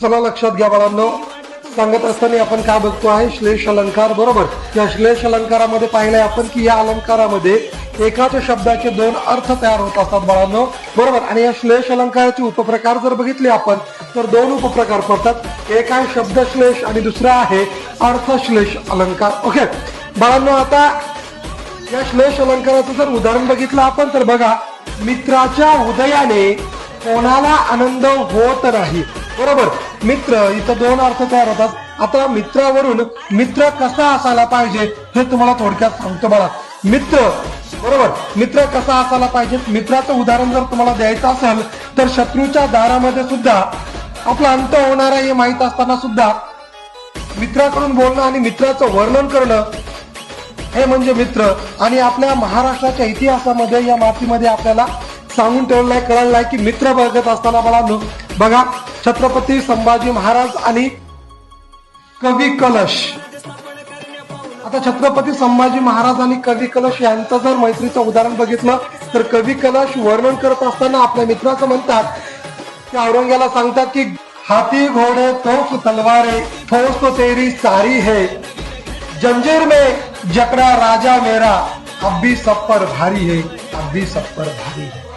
चला लक्षात घ्या बाळांनो. सांगत असताना आपण काय बघतो आहे? श्लेष अलंकार बरोबर? या श्लेष अलंकारामध्ये पाहिलंय आपण की या अलंकारामध्ये एकाच शब्दाचे दोन अर्थ तयार होत असतात बाळांनो. बरोबर? आणि या श्लेष अलंकाराचे उपप्रकार जर बघितले आपण तर दोन उपप्रकार पडतात. एक आहे शब्दश्लेष आणि दुसरा आहे अर्थश्लेष अलंकार. ओके बाळांनो आता या श्लेष अलंकाराचं जर उदाहरण बघितलं आपण तर बघा मित्राच्या उदयाने कोणाला आनंद होत नाही? बरोबर. मित्र इथं दोन अर्थ तयार होतात. आता मित्रावरून मित्र कसा असायला पाहिजे हे तुम्हाला थोडक्यात सांगतो मला मित्र बरोबर. मित्र कसा असायला पाहिजे? मित्राचं उदाहरण जर तुम्हाला द्यायचं असेल तर शत्रूच्या दारामध्ये सुद्धा आपला अंत होणार आहे हे माहीत असताना सुद्धा मित्राकडून बोलणं आणि मित्राचं वर्णन करणं हे म्हणजे मित्र. आणि आपल्या महाराष्ट्राच्या इतिहासामध्ये या मातीमध्ये आपल्याला सांगून ठेवलंय कळलंय की मित्र बघत असताना मला बघा छत्रपती संभाजी महाराज आणि कवी कलश. आता छत्रपती संभाजी महाराज आणि कवी कलश यांचं जर मैत्रीचं उदाहरण बघितलं तर कवी कलश वर्णन करत असताना आपल्या मित्राचं म्हणतात की औरंग्याला सांगतात की हाती घोडे तोफ तलवारे ठोस तो तेरी सारी है. जंजीर में जकड़ा राजा मेरा अब भी सब पर भारी है अब भी सब पर भारी है.